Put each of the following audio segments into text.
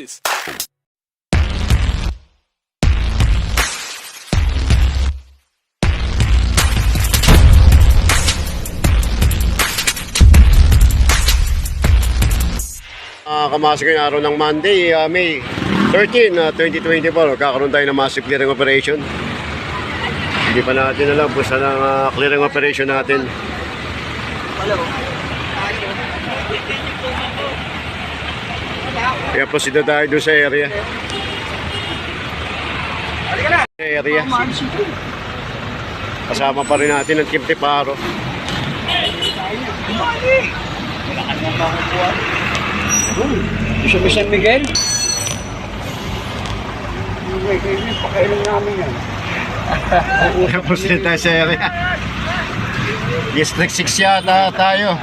this? Uh, kamasok yung araw ng Monday, ah, May 13, uh, 2024. Kakaroon tayo ng massive clearing operation. Hindi pa natin alam kung saan ang ah, clearing operation natin. Kaya proceed na tayo doon sa area. Sa area. Kasama pa rin natin ang Kim Tiparo. Gusto mo San Miguel? Pakailan namin yan. Kaya proceed tayo sa area. District 6 yata tayo.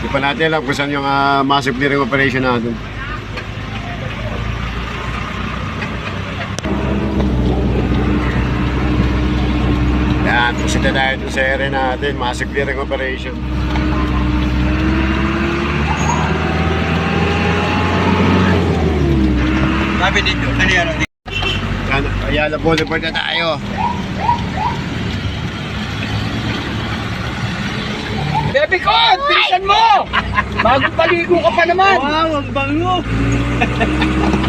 Hindi pa natin alam kung saan yung ah, massive clearing operation natin. Proceed na tayo dun sa area natin, massive clearing operation. Sabi dito, ano yan? Yan, Ayala Boulevard na tayo. Baby ko! Bilisan mo! Bago paligo ka pa naman! Wow, ang bango!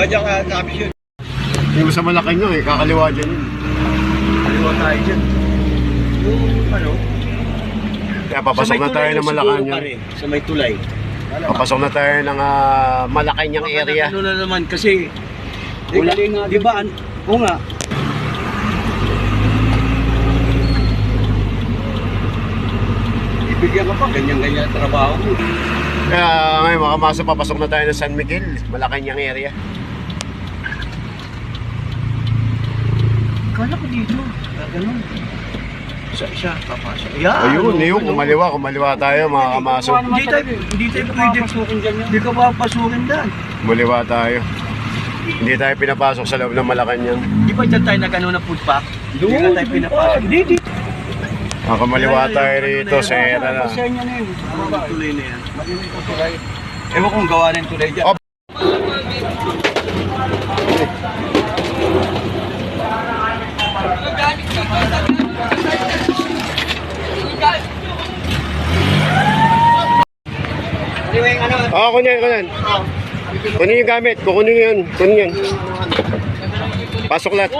O, diyan ka, tapos yun. Sa Malacanang eh, kakaliwa dyan yun. Kaliwa tayo dyan. Yung ano? Kaya papasok na tayo ng Malacanang. Sa may tulay. Papasok na tayo ng ah, Malacanang area. Ano na naman kasi wala, di ba? Oo nga. Ibigyan ka pa, ganyan-ganyan ang trabaho mo. Kaya ngayon makamasok papasok na tayo ng San Miguel, Malacanang area. Kala ko dito. Ganun. Isa, isa, papasok. Yan. Ayun, yun, kumaliwa, kumaliwa tayo mga kamasok. Hindi tayo, hindi tayo pwede. Hindi ka papasukin dyan. Kumaliwa tayo. Hindi tayo pinapasok sa loob ng Malacanang. Di ba dyan tayo nag-ano na food pack? Hindi ka tayo pinapasok. Hindi, di. Ah, kumaliwa tayo rito sa area na. Pasensya na yun. Tuloy na yan. Ewan kong gawa ng tulay dyan. Oo, oh, kunin, kunin. Kunin yung gamit, kukunin yun, kunin yun. Pasok lahat.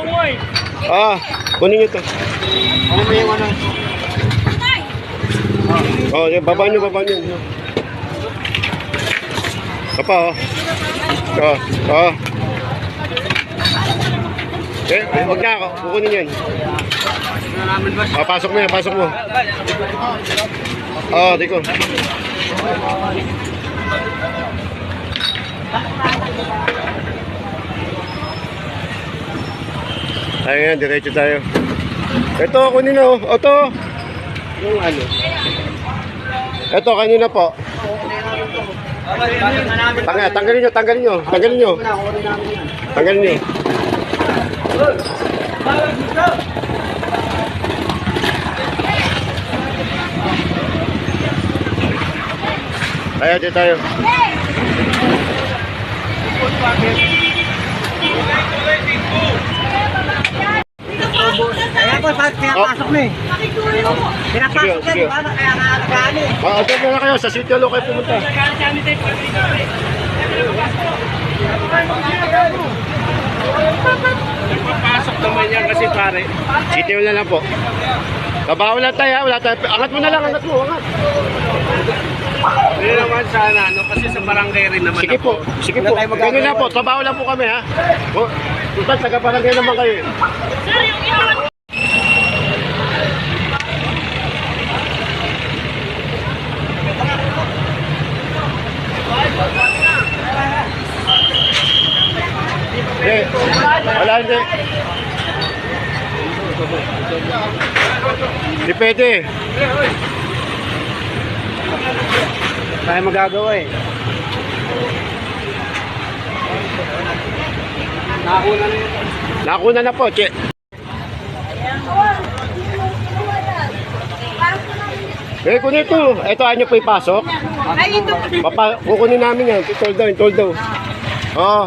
Ah, kunin nyo to. Ano mo yung ano? Oh, yung baba nyo, baba nyo. Papa, oh. Oh, oh. Eh, huwag na ako. Kukunin yan. Ah, pasok na yan, pasok mo. Oh, di ko. Ayun, diretso tayo. Ito, kunin na, oh. Ito. Yung ano. Ito, kanina po. Tanggal, tanggalin nyo, tanggalin nyo, tanggalin nyo. Tanggalin nyo. Kaya dito tayo. Kaya po, sa pinapasok na eh. Pinapasok sige. yan, ano, kaya nga alagaan eh. Ah, ito na kayo, sa City Hall kayo pumunta. Pasok naman yan kasi pare. City Hall na lang po. Kabaho lang tayo, ha? wala tayo. Angat mo na lang, angat mo, angat. Hindi naman sana, no? Kasi sa barangay rin naman Sige po, ako. sige po. Ganun lang po, trabaho lang po kami ha. O, Total, taga-barangay naman kayo. eh. Eh, hindi. Hindi pwede. Kaya magagawa eh. Nakuna na yun. Nakuna na po, che. Eh, kunin ito. Ito, ano po ipasok? Ay, ito. Papa, kukunin namin yan. Told daw, told daw. Oo.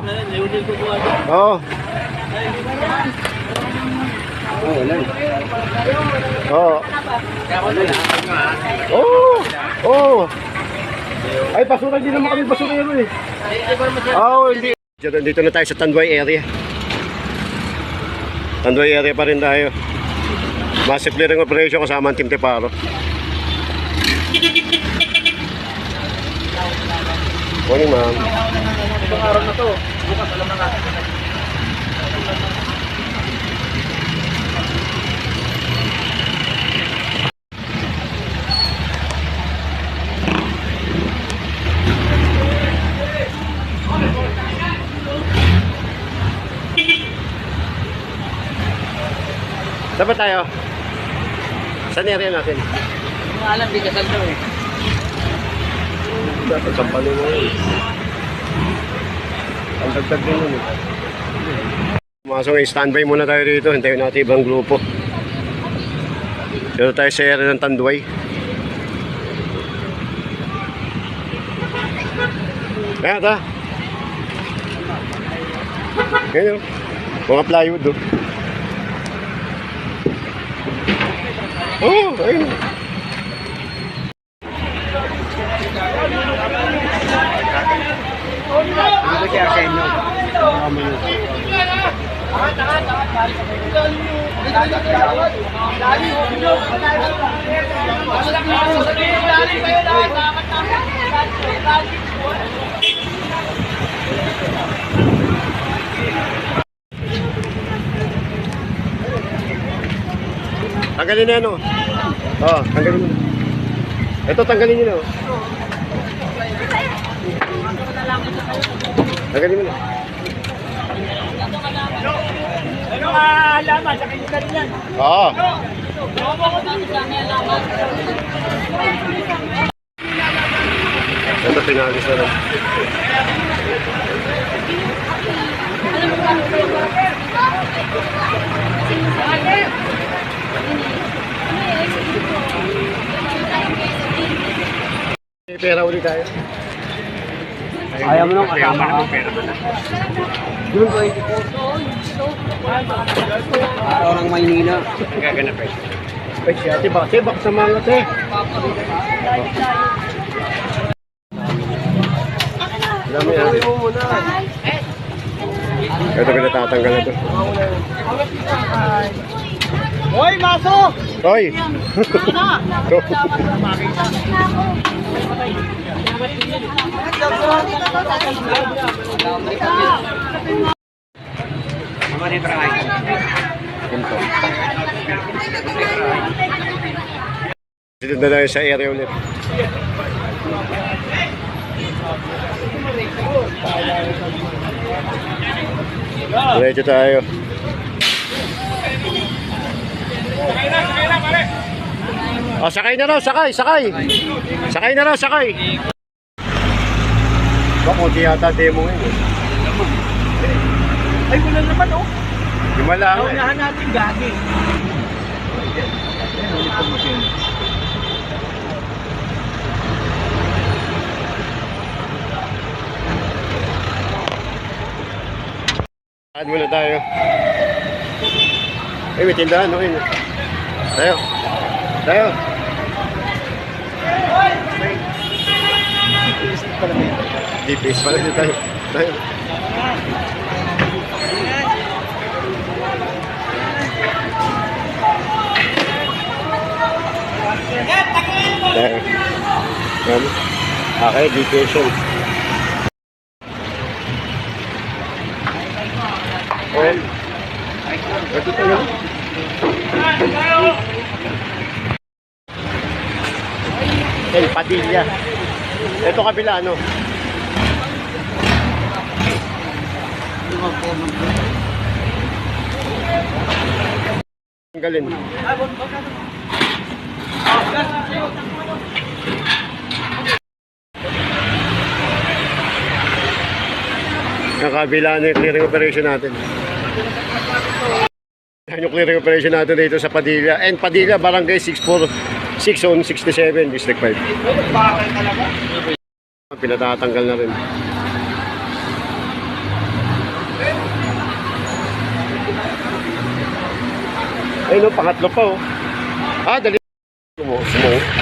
Oo. Oo. Oo. Oo. Ay, basura din naman kami basura yun eh. Oo, hindi. Dito, dito na tayo sa Tanduay area. Tanduay area pa rin tayo. Massive clearing operation kasama ang Team Teparo. Morning, ma'am. Itong araw na to. Bukas alam na natin. Saan ba tayo? Saan area natin? Hindi alam, bigasan to eh. Dapat sampalin mo yun. Ang dagdag din yun eh. Eh, standby muna tayo dito. Hintayin natin ibang grupo. Dito tayo sa area ng Tanduay. Kaya ta. Ganyan. Mga plywood oh. Oh, ayun. Dito siya sa inyo. Tanggalin na yan oh. Oo, tanggalin mo. Ito, tanggalin nyo na oh. Tanggalin mo na. Ano ah, alaman? Sa kanila rin yan. Oo. Ito, pinalis na lang. Pera ulit tayo. Ayaw mo nung kasama ka. Doon ko Araw ng Maynila. Gaganap eh. Ay, siya, tibak, tibak sa mga te. Dami yan. Ito pinatatanggal na to. Hoy, masok! Hoy! Dito na tayo sa area ulit. Diretso tayo. Oh, sakay na raw, sakay, sakay. Sakay na raw, sakay. Baka kunti yata demo ngayon. eh. Ay, wala naman oh. Di malang eh. Naunahan natin gagi. Saan muna tayo? Ay, may tindahan, okay na. Tayo. Tayo. DPS pala dito tayo. Tayo. Tayo. Yan. Okay, DPS yun. Okay. Ito tayo. El Padilla. Ito kabila ano? Tanggalin. Nakabila na yung clearing operation natin. Yung clearing operation natin dito sa Padilla. And Padilla, Barangay 64, 6 on 67, District 5. Pinatatanggal na rin. Ay no, pangatlo pa oh. Ah, dali. Sumo, sumo.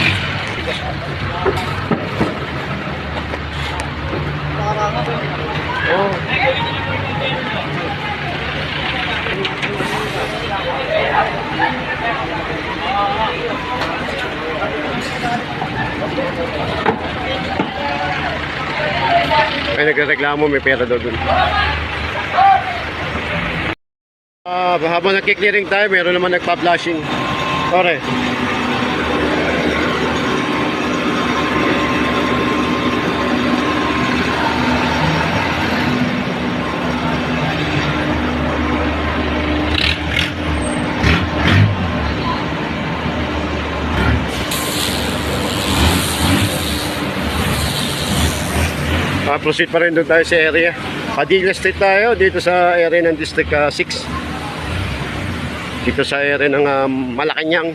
Nagreklamo, may pera daw dun. Ah, habang nagki-clearing tayo, meron naman nagpa-flashing. Ore. Ah, proceed pa rin doon tayo sa area. Padilla Street tayo, dito sa area ng District ah, 6. Dito sa area ng um, Malacanang.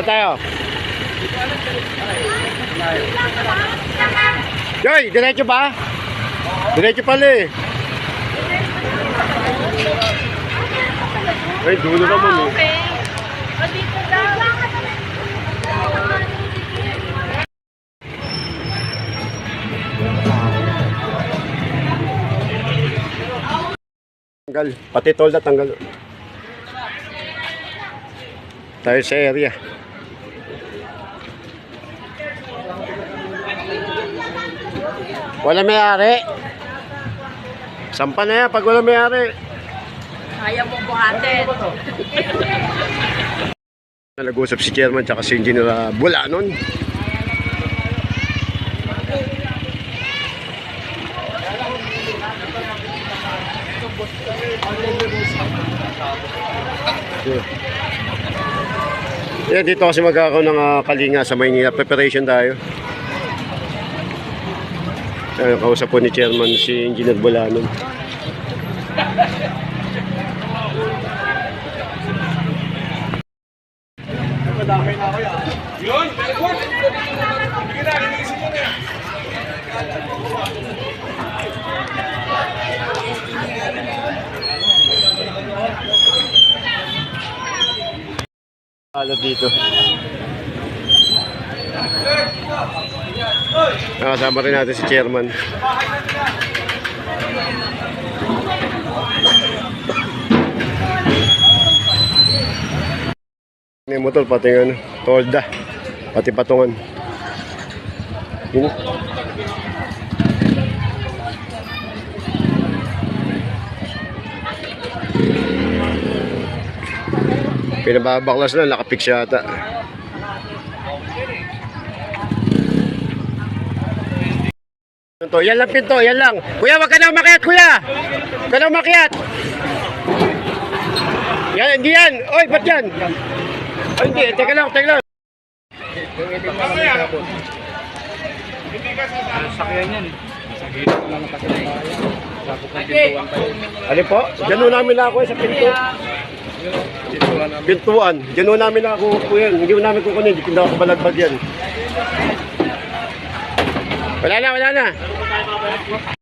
Saan tayo? Joy, diretso ba? Diretso pala eh. Ay, dulo naman eh. Okay. Dito daw. Tanggal. Pati tol na tanggal. Tayo sa area. Wala may-ari. Sampa na yan pag wala may-ari. Ayaw mo buhatin. Nag-usap si chairman tsaka si engineer uh, Bulanon. Yan, dito kasi magkakaroon ng ah, kalinga sa Maynila. Preparation tayo. Ayun, kausap po ni chairman si engineer Bulanon. Alat dito. Nakasama rin natin si chairman. May motor pati ano, tolda. Pati patungan. Yun. Pinababaklas na, nakapix yata. Pinto, yan lang pinto, yan lang. Kuya, wag ka na umakyat, kuya. Wag ka na umakyat. Yan, hindi yan. Oy, ba't yan? Ay, hindi, teka lang, teka lang. Ano po? Ho namin na ako eh, sa pinto. Pintuan. Ho namin na ako po yan. Hindi ho namin kukunin. Hindi ko na balagbag yan. Wala na, wala na. Feierabend.